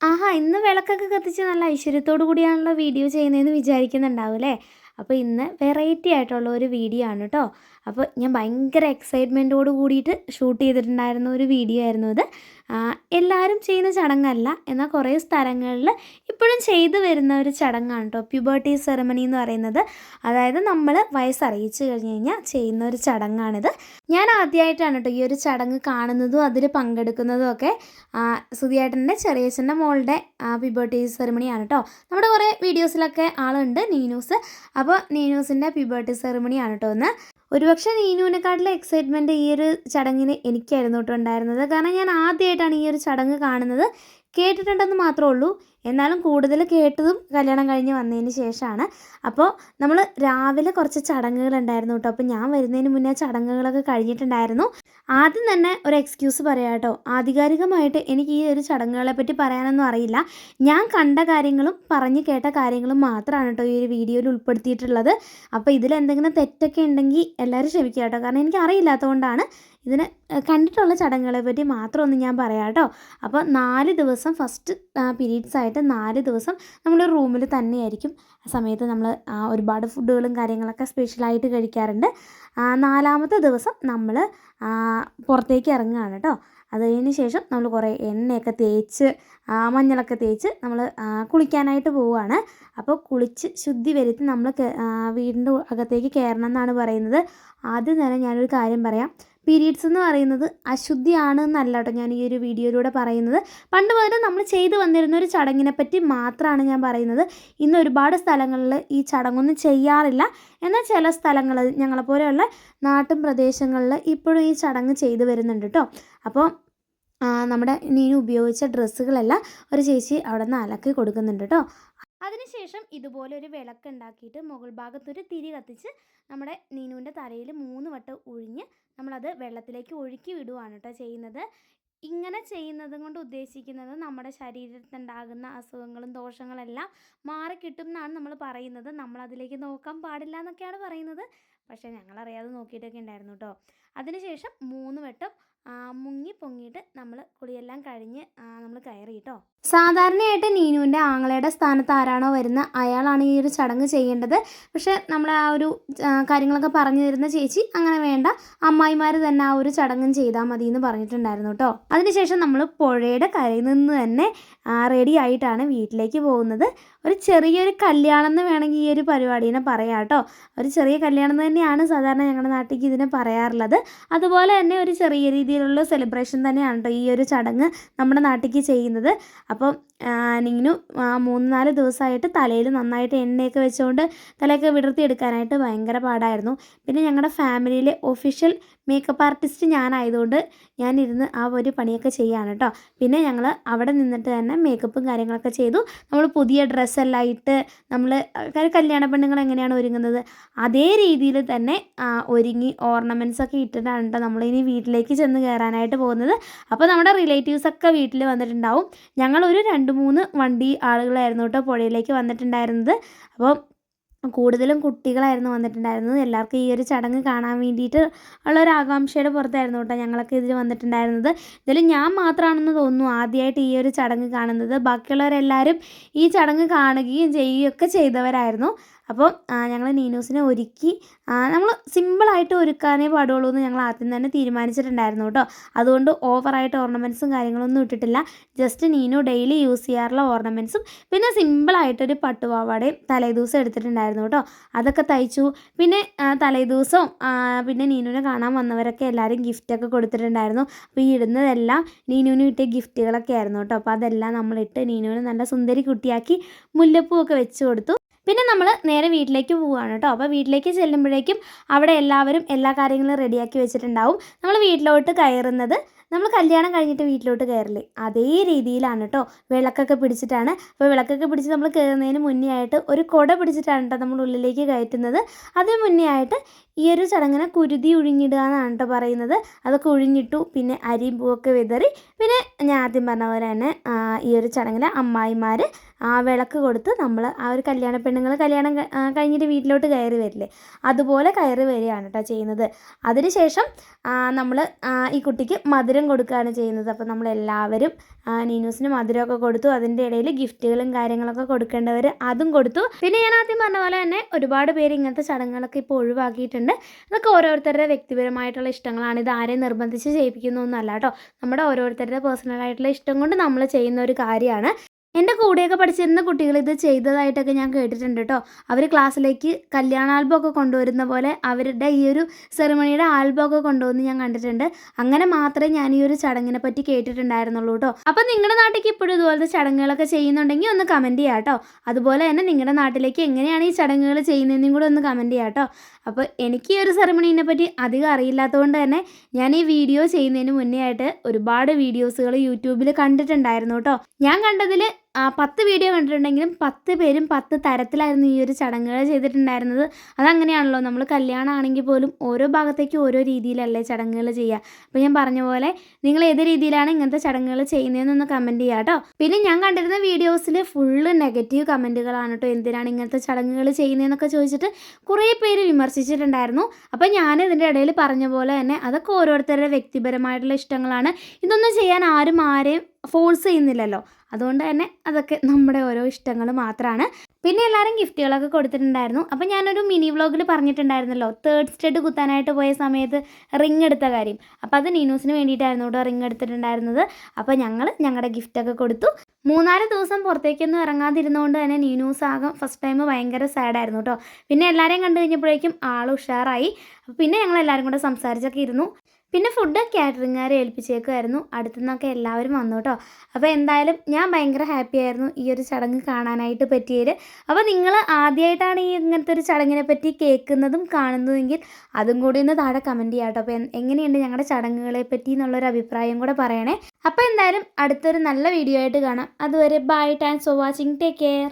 ആഹാ ഇന്ന് വിളക്കൊക്കെ കത്തിച്ച് നല്ല ഐശ്വര്യത്തോടു കൂടിയാണല്ലോ വീഡിയോ ചെയ്യുന്നതെന്ന് വിചാരിക്കുന്നുണ്ടാവും അല്ലേ? അപ്പോൾ ഇന്ന് വെറൈറ്റി ആയിട്ടുള്ള ഒരു വീഡിയോ ആണ് കേട്ടോ. അപ്പോൾ ഞാൻ ഭയങ്കര എക്സൈറ്റ്മെന്റോട് കൂടിയിട്ട് ഷൂട്ട് ചെയ്തിട്ടുണ്ടായിരുന്ന ഒരു വീഡിയോ ആയിരുന്നു ഇത് എല്ലാവരും ചെയ്യുന്ന ചടങ്ങല്ല എന്നാൽ കുറേ സ്ഥലങ്ങളിൽ ഇപ്പോഴും ചെയ്തു വരുന്ന ഒരു ചടങ്ങാണ് കേട്ടോ. പ്യൂബർട്ടി സെറമണി എന്ന് പറയുന്നത്. അതായത് നമ്മൾ വയസ്സറിയിച്ചു കഴിഞ്ഞ് കഴിഞ്ഞാൽ ചെയ്യുന്ന ഒരു ചടങ്ങാണിത്. ഞാൻ ആദ്യമായിട്ടാണ് കേട്ടോ ഈ ഒരു ചടങ്ങ് കാണുന്നതും അതിൽ പങ്കെടുക്കുന്നതും ഒക്കെ. സുധിയേട്ടന്റെ ചെറിയച്ഛന്റെ മോളുടെ പ്യൂബർട്ടി സെറമണിയാണ് കേട്ടോ. നമ്മുടെ കുറേ വീഡിയോസിലൊക്കെ ആളുണ്ട് നീനൂസ്. അപ്പോൾ നീനൂസിന്റെ പ്യൂബർട്ടി സെറമണിയാണ് കേട്ടോ ഒന്ന് ഒരുപക്ഷെ നീനുവിനെക്കാട്ടിലെ എക്സൈറ്റ്മെന്റ് ഈ ഒരു ചടങ്ങിന് എനിക്കായിരുന്നു കേട്ടോ ഉണ്ടായിരുന്നത്. കാരണം ഞാൻ ആദ്യമായിട്ടാണ് ഈ ഒരു ചടങ്ങ് കാണുന്നത്. കേട്ടിട്ടുണ്ടെന്ന് മാത്രമേ ഉള്ളൂ. എന്നാലും കൂടുതൽ കേട്ടതും കല്യാണം കഴിഞ്ഞ് വന്നതിന് ശേഷമാണ്. അപ്പോൾ നമ്മൾ രാവിലെ കുറച്ച് ചടങ്ങുകളുണ്ടായിരുന്നു കേട്ടോ. അപ്പോൾ ഞാൻ വരുന്നതിന് മുന്നേ ചടങ്ങുകളൊക്കെ കഴിഞ്ഞിട്ടുണ്ടായിരുന്നു. ആദ്യം തന്നെ ഒരു എക്സ്ക്യൂസ് പറയാം കേട്ടോ. ആധികാരികമായിട്ട് എനിക്ക് ഈ ഒരു ചടങ്ങുകളെ പറ്റി പറയാനൊന്നും അറിയില്ല. ഞാൻ കണ്ട കാര്യങ്ങളും പറഞ്ഞു കേട്ട കാര്യങ്ങളും മാത്രമാണ് കേട്ടോ ഈ ഒരു വീഡിയോയിൽ ഉൾപ്പെടുത്തിയിട്ടുള്ളത്. അപ്പോൾ ഇതിൽ എന്തെങ്കിലും തെറ്റൊക്കെ ഉണ്ടെങ്കിൽ എല്ലാവരും ക്ഷമിക്കുക കേട്ടോ. കാരണം എനിക്ക് അറിയില്ലാത്തതുകൊണ്ടാണ് ഇതിന് കണ്ടിട്ടുള്ള ചടങ്ങുകളെ പറ്റി മാത്രം ഒന്ന് ഞാൻ പറയാം കേട്ടോ. അപ്പോൾ നാല് ദിവസം ഫസ്റ്റ് പീരീഡ്സ് ആയിട്ട് നാല് ദിവസം നമ്മൾ റൂമിൽ തന്നെയായിരിക്കും. ആ സമയത്ത് നമ്മൾ ഒരുപാട് ഫുഡുകളും കാര്യങ്ങളൊക്കെ സ്പെഷ്യലായിട്ട് കഴിക്കാറുണ്ട്. നാലാമത്തെ ദിവസം നമ്മൾ പുറത്തേക്ക് ഇറങ്ങുകയാണ് കേട്ടോ. അത് കഴിഞ്ഞ ശേഷം നമ്മൾ കുറേ എണ്ണയൊക്കെ തേച്ച് മഞ്ഞളൊക്കെ തേച്ച് നമ്മൾ കുളിക്കാനായിട്ട് പോവുകയാണ്. അപ്പോൾ കുളിച്ച് ശുദ്ധി വരുത്തി നമ്മൾ വീടിന്റെ അകത്തേക്ക് കയറണം എന്നാണ് പറയുന്നത്. ആദ്യം തന്നെ ഞാനൊരു കാര്യം പറയാം. പീരീഡ്സ് എന്ന് പറയുന്നത് അശുദ്ധിയാണ് എന്നല്ല കേട്ടോ ഞാൻ ഈ ഒരു വീഡിയോയിലൂടെ പറയുന്നത്. പണ്ട് മുതൽ നമ്മൾ ചെയ്തു വന്നിരുന്ന ഒരു ചടങ്ങിനെ പറ്റി മാത്രമാണ് ഞാൻ പറയുന്നത്. ഇന്ന് ഒരുപാട് സ്ഥലങ്ങളിൽ ഈ ചടങ്ങൊന്നും ചെയ്യാറില്ല. എന്നാൽ ചില സ്ഥലങ്ങളിൽ ഞങ്ങളെപ്പോലെയുള്ള നാട്ടും പ്രദേശങ്ങളിൽ ഇപ്പോഴും ഈ ചടങ്ങ് ചെയ്തു വരുന്നുണ്ട് കേട്ടോ. അപ്പോൾ നമ്മുടെ നീന ഉപയോഗിച്ച ഡ്രസ്സുകളെല്ലാം ഒരു ചേച്ചി അവിടെ നിന്ന് അലക്കി കൊടുക്കുന്നുണ്ട് കേട്ടോ. അതിനുശേഷം ഇതുപോലെ ഒരു വിളക്ക് ഉണ്ടാക്കിയിട്ട് മുകൾ ഭാഗത്തൊരു തിരി കത്തിച്ച് നമ്മുടെ നീനുവിന്റെ തലയിൽ മൂന്ന് വട്ടം ഒഴിഞ്ഞ് നമ്മളത് വെള്ളത്തിലേക്ക് ഒഴുക്കി വിടുവാണ് കേട്ടോ ചെയ്യുന്നത്. ഇങ്ങനെ ചെയ്യുന്നത് കൊണ്ട് ഉദ്ദേശിക്കുന്നത് നമ്മുടെ ശരീരത്തിനുണ്ടാകുന്ന അസുഖങ്ങളും ദോഷങ്ങളെല്ലാം മാറിക്കിട്ടും എന്നാണ് നമ്മൾ പറയുന്നത്. നമ്മൾ അതിലേക്ക് നോക്കാൻ പാടില്ല എന്നൊക്കെയാണ് പറയുന്നത്. പക്ഷേ ഞങ്ങളറിയാതെ നോക്കിയിട്ടൊക്കെ ഉണ്ടായിരുന്നു കേട്ടോ. അതിനുശേഷം മൂന്ന് വട്ടം മുങ്ങി പൊങ്ങിയിട്ട് നമ്മൾ കുളിയെല്ലാം കഴിഞ്ഞ് നമ്മൾ കയറി കേട്ടോ സാധാരണയായിട്ട് നീനുവിന്റെ ആങ്ങളയുടെ സ്ഥാനത്ത് ആരാണോ വരുന്നത് അയാളാണ് ഈ ഒരു ചടങ്ങ് ചെയ്യേണ്ടത്. പക്ഷേ നമ്മൾ ആ ഒരു കാര്യങ്ങളൊക്കെ പറഞ്ഞു തരുന്ന ചേച്ചി അങ്ങനെ വേണ്ട. അമ്മായിമാർ തന്നെ ആ ഒരു ചടങ്ങും ചെയ്താൽ മതി എന്ന് പറഞ്ഞിട്ടുണ്ടായിരുന്നു കേട്ടോ അതിനുശേഷം നമ്മൾ പുഴയുടെ കരയിൽ നിന്ന് തന്നെ റെഡി ആയിട്ടാണ് വീട്ടിലേക്ക് പോകുന്നത്. ഒരു ചെറിയൊരു കല്യാണം എന്ന് വേണമെങ്കിൽ ഈ ഒരു പരിപാടീനെ പറയാം കേട്ടോ ഒരു ചെറിയ കല്യാണം തന്നെയാണ് സാധാരണ ഞങ്ങളുടെ നാട്ടിലേക്ക് ഇതിനെ പറയാറുള്ളത്. അതുപോലെ തന്നെ ഒരു ചെറിയ രീതിയിലുള്ള സെലിബ്രേഷൻ തന്നെയാണ് ഈ ഒരു ചടങ്ങ് നമ്മുടെ നാട്ടിലേക്ക് ചെയ്യുന്നത്. അപ്പം ആ, മൂന്ന് നാല് ദിവസമായിട്ട് തലയിൽ നന്നായിട്ട് എണ്ണയൊക്കെ വെച്ചുകൊണ്ട് തലയൊക്കെ വിടർത്തിയെടുക്കാനായിട്ട് ഭയങ്കര പാടായിരുന്നു. പിന്നെ ഞങ്ങളുടെ ഫാമിലിയിലെ ഒഫീഷ്യൽ മേക്കപ്പ് ആർട്ടിസ്റ്റ് ഞാനായതുകൊണ്ട് ഞാനിരുന്ന് ആ ഒരു പണിയൊക്കെ ചെയ്യാണ് കേട്ടോ പിന്നെ ഞങ്ങൾ അവിടെ നിന്നിട്ട് തന്നെ മേക്കപ്പും കാര്യങ്ങളൊക്കെ ചെയ്തു. നമ്മൾ പുതിയ ഡ്രസ്സെല്ലാം ഇട്ട് നമ്മൾ കല്യാണ പെണ്ണുങ്ങൾ എങ്ങനെയാണ് ഒരുങ്ങുന്നത്? അതേ രീതിയിൽ തന്നെ ഒരുങ്ങി ഓർണമെന്റ്സ് ഒക്കെ ഇട്ടിട്ടാണ് കേട്ടോ നമ്മളിനി വീട്ടിലേക്ക് ചെന്ന് കയറാനായിട്ട് പോകുന്നത്. അപ്പോൾ നമ്മുടെ റിലേറ്റീവ്സൊക്കെ വീട്ടിൽ വന്നിട്ടുണ്ടാവും. ഞങ്ങളൊരു രണ്ട് മൂന്ന് വണ്ടി ആളുകളായിരുന്നു കേട്ടോ പുഴയിലേക്ക് വന്നിട്ടുണ്ടായിരുന്നത്. അപ്പോൾ കൂടുതലും കുട്ടികളായിരുന്നു വന്നിട്ടുണ്ടായിരുന്നത്. എല്ലാവർക്കും ഈ ഒരു ചടങ്ങ് കാണാൻ വേണ്ടിയിട്ട് ഉള്ള ഒരു ആകാംക്ഷയുടെ പുറത്തായിരുന്നു കേട്ടോ ഞങ്ങളൊക്കെ ഇതിൽ വന്നിട്ടുണ്ടായിരുന്നത്. ഇതിൽ ഞാൻ മാത്രമാണെന്ന് തോന്നുന്നു ആദ്യമായിട്ട് ഈ ഒരു ചടങ്ങ് കാണുന്നത്. ബാക്കിയുള്ളവരെല്ലാവരും ഈ ചടങ്ങ് കാണുകയും ചെയ്യുകയൊക്കെ ചെയ്തവരായിരുന്നു. അപ്പോൾ ഞങ്ങൾ നീനൂസിനെ ഒരുക്കി നമ്മൾ സിമ്പിളായിട്ട് ഒരുക്കാനേ പാടുള്ളൂ എന്ന് ഞങ്ങൾ ആദ്യം തന്നെ തീരുമാനിച്ചിട്ടുണ്ടായിരുന്നു കേട്ടോ. അതുകൊണ്ട് ഓവറായിട്ട് ഓർണമെന്റ്സും കാര്യങ്ങളൊന്നും ഇട്ടിട്ടില്ല. ജസ്റ്റ് നീനു ഡെയിലി യൂസ് ചെയ്യാറുള്ള ഓർണമെന്റ്സും പിന്നെ സിമ്പിളായിട്ടൊരു പട്ടുപാവാടയും തലേദിവസം എടുത്തിട്ടുണ്ടായിരുന്നു കേട്ടോ. അതൊക്കെ തയ്ച്ചു. പിന്നെ തലേദിവസവും പിന്നെ നീനുവിനെ കാണാൻ വന്നവരൊക്കെ എല്ലാവരും ഗിഫ്റ്റൊക്കെ കൊടുത്തിട്ടുണ്ടായിരുന്നു. അപ്പോൾ ഈ ഇടുന്നതെല്ലാം നീനുവിന് കിട്ടിയ ഗിഫ്റ്റുകളൊക്കെ ആയിരുന്നു കേട്ടോ. അപ്പോൾ അതെല്ലാം നമ്മളിട്ട് നീനുവിനെ നല്ല സുന്ദരി കുട്ടിയാക്കി മുല്ലപ്പൂവൊക്കെ വെച്ച് കൊടുത്തു. പിന്നെ നമ്മൾ നേരെ വീട്ടിലേക്ക് പോവുകയാണ് കേട്ടോ. അപ്പോൾ വീട്ടിലേക്ക് ചെല്ലുമ്പോഴേക്കും അവിടെ എല്ലാവരും എല്ലാ കാര്യങ്ങളും റെഡിയാക്കി വെച്ചിട്ടുണ്ടാവും. നമ്മൾ വീട്ടിലോട്ട് കയറുന്നത് നമ്മൾ കല്യാണം കഴിഞ്ഞിട്ട് വീട്ടിലോട്ട് കയറില്ലേ? അതേ രീതിയിലാണ് കേട്ടോ വിളക്കൊക്കെ പിടിച്ചിട്ടാണ്. അപ്പോൾ വിളക്കൊക്കെ പിടിച്ച് നമ്മൾ കയറുന്നതിന് മുന്നേ ആയിട്ട് ഒരു കുട പിടിച്ചിട്ടാണ് കേട്ടോ നമ്മൾ ഉള്ളിലേക്ക് കയറ്റുന്നത്. അതിന് മുന്നേ ആയിട്ട് ഈ ഒരു ചടങ്ങിനെ കുരുതി ഉഴിഞ്ഞിടുക എന്നാണ് കേട്ടോ പറയുന്നത്. അതൊക്കെ ഉഴിഞ്ഞിട്ടു പിന്നെ അരിയും പൂവൊക്കെ വിതറി പിന്നെ ഞാൻ ആദ്യം പറഞ്ഞ പോലെ തന്നെ ഈ ഒരു ചടങ്ങിൽ അമ്മായിമാർ ആ വിളക്ക് കൊടുത്ത് നമ്മൾ ആ ഒരു കല്യാണ പെണ്ണുങ്ങൾ കല്യാണം കഴിഞ്ഞിട്ട് വീട്ടിലോട്ട് കയറി വരില്ലേ? അതുപോലെ കയറി വരികയാണ് കേട്ടോ ചെയ്യുന്നത്. അതിനുശേഷം നമ്മൾ ഈ കുട്ടിക്ക് മധുരം മധുരം കൊടുക്കുകയാണ് ചെയ്യുന്നത്. അപ്പോൾ നമ്മളെല്ലാവരും നീനൂസിന് മധുരമൊക്കെ കൊടുത്തു. അതിന്റെ ഇടയിൽ ഗിഫ്റ്റുകളും കാര്യങ്ങളൊക്കെ കൊടുക്കേണ്ടവർ അതും കൊടുത്തു. പിന്നെ ഞാൻ ആദ്യം പറഞ്ഞ പോലെ തന്നെ ഒരുപാട് പേര് ഇങ്ങനത്തെ ചടങ്ങുകളൊക്കെ ഇപ്പോൾ ഒഴിവാക്കിയിട്ടുണ്ട്. അതൊക്കെ ഓരോരുത്തരുടെ വ്യക്തിപരമായിട്ടുള്ള ഇഷ്ടങ്ങളാണ്. ഇത് ആരെയും നിർബന്ധിച്ച് ചെയ്യിപ്പിക്കുന്നൊന്നുമല്ല കേട്ടോ. നമ്മുടെ ഓരോരുത്തരുടെ പേഴ്സണലായിട്ടുള്ള ഇഷ്ടം കൊണ്ട് നമ്മൾ ചെയ്യുന്ന ഒരു കാര്യമാണ്. എന്റെ കൂടെയൊക്കെ പഠിച്ചിരുന്ന കുട്ടികൾ ഇത് ചെയ്തതായിട്ടൊക്കെ ഞാൻ കേട്ടിട്ടുണ്ട് കേട്ടോ. അവർ ക്ലാസ്സിലേക്ക് കല്യാണ ഒക്കെ കൊണ്ടുവരുന്ന പോലെ അവരുടെ ഈ ഒരു സെറിമണിയുടെ ആൽബം ഒക്കെ കൊണ്ടുവന്ന് ഞാൻ കണ്ടിട്ടുണ്ട്. അങ്ങനെ മാത്രമേ ഞാൻ ഈ ഒരു ചടങ്ങിനെ പറ്റി കേട്ടിട്ടുണ്ടായിരുന്നുള്ളൂ കേട്ടോ. അപ്പം നിങ്ങളുടെ നാട്ടിലേക്ക് ഇപ്പോഴും ഇതുപോലത്തെ ചടങ്ങുകളൊക്കെ ചെയ്യുന്നുണ്ടെങ്കിൽ ഒന്ന് കമന്റ് ചെയ്യാം കേട്ടോ. അതുപോലെ തന്നെ നിങ്ങളുടെ നാട്ടിലേക്ക് എങ്ങനെയാണ് ഈ ചടങ്ങുകൾ ചെയ്യുന്നതെന്നും കൂടെ ഒന്ന് കമന്റ് ചെയ്യാം കേട്ടോ. അപ്പോൾ എനിക്ക് ഈ ഒരു സെറിമണീനെ പറ്റി അധികം അറിയില്ലാത്തതുകൊണ്ട് തന്നെ ഞാൻ ഈ വീഡിയോ ചെയ്യുന്നതിന് മുന്നേ ആയിട്ട് ഒരുപാട് വീഡിയോസുകൾ യൂട്യൂബിൽ കണ്ടിട്ടുണ്ടായിരുന്നു കേട്ടോ. ഞാൻ കണ്ടതിൽ പത്ത് വീഡിയോ കണ്ടിട്ടുണ്ടെങ്കിലും പത്ത് പേരും പത്ത് തരത്തിലായിരുന്നു ഈ ഒരു ചടങ്ങുകൾ ചെയ്തിട്ടുണ്ടായിരുന്നത്. അതങ്ങനെയാണല്ലോ നമ്മൾ കല്യാണമാണെങ്കിൽ പോലും ഓരോ ഭാഗത്തേക്ക് ഓരോ രീതിയിലല്ലേ ചടങ്ങുകൾ ചെയ്യുക. അപ്പോൾ ഞാൻ പറഞ്ഞ പോലെ നിങ്ങൾ ഏത് രീതിയിലാണ് ഇങ്ങനത്തെ ചടങ്ങുകൾ ചെയ്യുന്നതെന്നൊന്ന് കമന്റ് ചെയ്യുക കേട്ടോ. പിന്നെ ഞാൻ കണ്ടിരുന്ന വീഡിയോസിൽ ഫുള്ള് നെഗറ്റീവ് കമന്റുകളാണ് കേട്ടോ എന്തിനാണ് ഇങ്ങനത്തെ ചടങ്ങുകൾ ചെയ്യുന്നതെന്നൊക്കെ ചോദിച്ചിട്ട് കുറേ പേര് വിമർശിച്ചിട്ടുണ്ടായിരുന്നു. അപ്പോൾ ഞാൻ ഇതിന്റെ ഇടയിൽ പറഞ്ഞ പോലെ തന്നെ അതൊക്കെ ഓരോരുത്തരുടെ വ്യക്തിപരമായിട്ടുള്ള ഇഷ്ടങ്ങളാണ്. ഇതൊന്നും ചെയ്യാൻ ആരും ആരെയും ഫോഴ്സ് ചെയ്യുന്നില്ലല്ലോ. അതുകൊണ്ട് തന്നെ അതൊക്കെ നമ്മുടെ ഓരോ ഇഷ്ടങ്ങൾ മാത്രമാണ് പിന്നെ എല്ലാവരും ഗിഫ്റ്റുകളൊക്കെ കൊടുത്തിട്ടുണ്ടായിരുന്നു. അപ്പോൾ ഞാനൊരു മിനി വ്ളോഗിൽ പറഞ്ഞിട്ടുണ്ടായിരുന്നല്ലോ തേർഡ് സ്റ്റെഡ് കുത്താനായിട്ട് പോയ സമയത്ത് റിങ് എടുത്ത കാര്യം. അപ്പോൾ അത് നീനൂസിന് വേണ്ടിയിട്ടായിരുന്നു കേട്ടോ റിങ് എടുത്തിട്ടുണ്ടായിരുന്നത്. അപ്പോൾ ഞങ്ങൾ ഞങ്ങളുടെ ഗിഫ്റ്റൊക്കെ കൊടുത്തു. മൂന്നാൽ ദിവസം പുറത്തേക്കൊന്നും ഇറങ്ങാതിരുന്നതുകൊണ്ട് തന്നെ നീനൂസ് ആകും ഫസ്റ്റ് ടൈം ഭയങ്കര സാഡായിരുന്നു കേട്ടോ. പിന്നെ എല്ലാവരെയും കണ്ടു കഴിഞ്ഞപ്പോഴേക്കും ആൾ ഉഷാറായി. പിന്നെ ഞങ്ങൾ എല്ലാവരും കൂടെ സംസാരിച്ചൊക്കെ ഇരുന്നു. പിന്നെ ഫുഡ് കാറ്ററിംഗുകാരെ ഏൽപ്പിച്ചേക്കുമായിരുന്നു അടുത്തു നിന്നൊക്കെ എല്ലാവരും വന്നു കേട്ടോ അപ്പോൾ എന്തായാലും ഞാൻ ഭയങ്കര ഹാപ്പി ആയിരുന്നു ഈ ഒരു ചടങ്ങ് കാണാനായിട്ട് പറ്റിയത് അപ്പോൾ നിങ്ങൾ ആദ്യമായിട്ടാണ് ഈ ഇങ്ങനത്തെ ഒരു ചടങ്ങിനെ പറ്റി കേൾക്കുന്നതും കാണുന്നതെങ്കിൽ അതും കൂടി ഒന്ന് താഴെ കമന്റ് ചെയ്യാം കേട്ടോ അപ്പോൾ എങ്ങനെയുണ്ട് ഞങ്ങളുടെ ചടങ്ങുകളെ പറ്റി എന്നുള്ളൊരു അഭിപ്രായം കൂടെ പറയണേ. അപ്പോൾ എന്തായാലും അടുത്തൊരു നല്ല വീഡിയോ ആയിട്ട് കാണാം. അതുവരെ bye thanks for watching take care